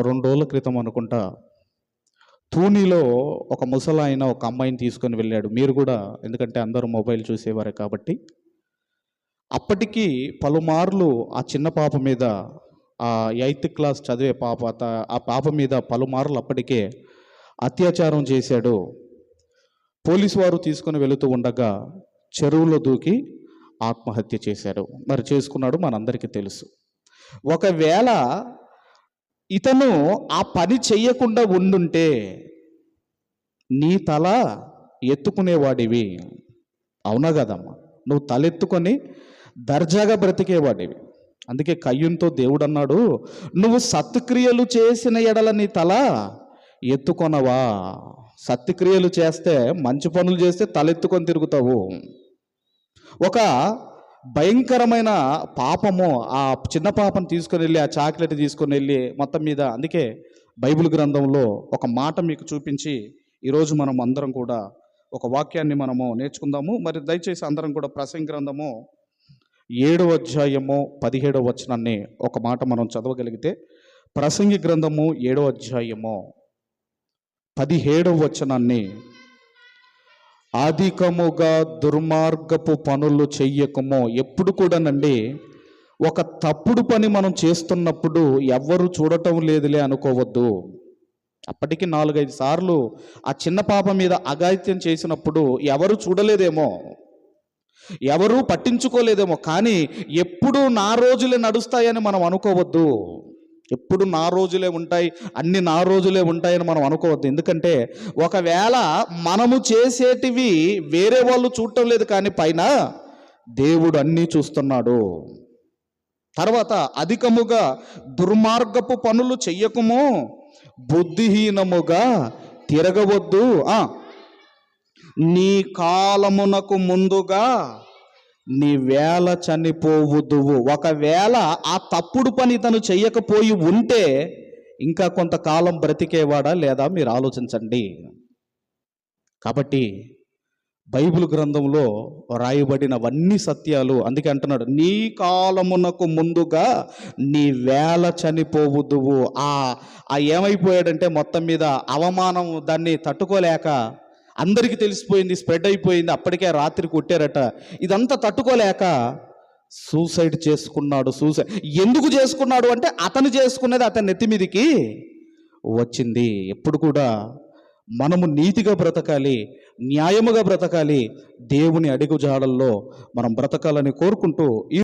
రెండు రోజుల క్రితం అనుకుంటా తూనీలో ఒక ముసలాయన ఒక అమ్మాయిని తీసుకొని వెళ్ళాడు. మీరు కూడా ఎందుకంటే అందరూ మొబైల్ చూసేవారే కాబట్టి. అప్పటికీ పలుమార్లు ఆ చిన్న పాప మీద ఆ ఎయిత్ క్లాస్ చదివే పాప త- ఆ పాప మీద పలుమార్లు అప్పటికే అత్యాచారం చేశాడు. పోలీసు వారు తీసుకొని వెళుతూ ఉండగా చెరువులో దూకి ఆత్మహత్య చేశాడు. మరి చేసుకున్నాడు మనందరికీ తెలుసు. ఒకవేళ ఇతను ఆ పని చెయ్యకుండా ఉండుంటే నీ తల ఎత్తుకునేవాడివి. అవునా కదమ్మా? నువ్వు తలెత్తుకొని దర్జాగా బ్రతికేవాడివి. అందుకే కయ్యంతో దేవుడు అన్నాడు నువ్వు సత్క్రియలు చేసిన ఎడల నీ తల ఎత్తుకొనవా? సత్క్రియలు చేస్తే మంచి పనులు చేస్తే తలెత్తుకొని తిరుగుతావు. ఒక భయంకరమైన పాపము ఆ చిన్న పాపను తీసుకొని వెళ్ళి ఆ చాక్లెట్ తీసుకొని వెళ్ళి మొత్తం మీద అందుకే బైబిల్ గ్రంథంలో ఒక మాట మీకు చూపించి ఈరోజు మనం అందరం కూడా ఒక వాక్యాన్ని మనము నేర్చుకుందాము. మరి దయచేసి అందరం కూడా ప్రసంగ గ్రంథము ఏడవ అధ్యాయము పదిహేడవ వచనాన్ని ఒక మాట మనం చదవగలిగితే ప్రసంగి గ్రంథము ఏడవ అధ్యాయము పదిహేడవ వచనాన్ని అధికముగా దుర్మార్గపు పనులు చెయ్యకము ఎప్పుడు కూడానండి. ఒక తప్పుడు పని మనం చేస్తున్నప్పుడు ఎవ్వరు చూడటం లేదులే అనుకోవద్దు. అప్పటికి నాలుగైదు సార్లు ఆ చిన్న పాప మీద అఘాయిత్యం చేసినప్పుడు ఎవరు చూడలేదేమో. ఎవరూ పట్టించుకోలేదేమో. కానీ ఎప్పుడు నా రోజులే నడుస్తాయని మనం అనుకోవద్దు. ఎప్పుడు నా రోజులే ఉంటాయి అన్ని నా రోజులే ఉంటాయని మనం అనుకోవద్దు. ఎందుకంటే ఒకవేళ మనము చేసేటివి వేరే వాళ్ళు చూడటం లేదు కానీ పైన దేవుడు అన్నీ చూస్తున్నాడు. తర్వాత అధికముగా దుర్మార్గపు పనులు చెయ్యకము బుద్ధిహీనముగా తిరగవద్దు. నీ కాలమునకు ముందుగా నీ వేళ చనిపోవుదువు ఒకవేళ ఆ తప్పుడు పని తను చెయ్యకపోయి ఉంటే ఇంకా కొంతకాలం బ్రతికేవాడా లేదా మీరు ఆలోచించండి. కాబట్టి బైబిల్ గ్రంథంలో రాయబడినవన్నీ సత్యాలు. అందుకే అంటున్నాడు నీ కాలమునకు ముందుగా నీ వేళ చనిపోవుదువు ఆ ఏమైపోయాడంటే మొత్తం మీద అవమానం దాన్ని తట్టుకోలేక అందరికీ తెలిసిపోయింది స్ప్రెడ్ అయిపోయింది అప్పటికే రాత్రి కొట్టారట. ఇదంతా తట్టుకోలేక సూసైడ్ చేసుకున్నాడు సూసైడ్. ఎందుకు చేసుకున్నాడు అంటే అతను చేసుకున్నది అతని నెత్తిమీదికి వచ్చింది. ఎప్పుడు కూడా మనము నీతిగా బ్రతకాలి న్యాయముగా బ్రతకాలి దేవుని అడుగు జాడల్లో మనం బ్రతకాలని కోరుకుంటూ ఈ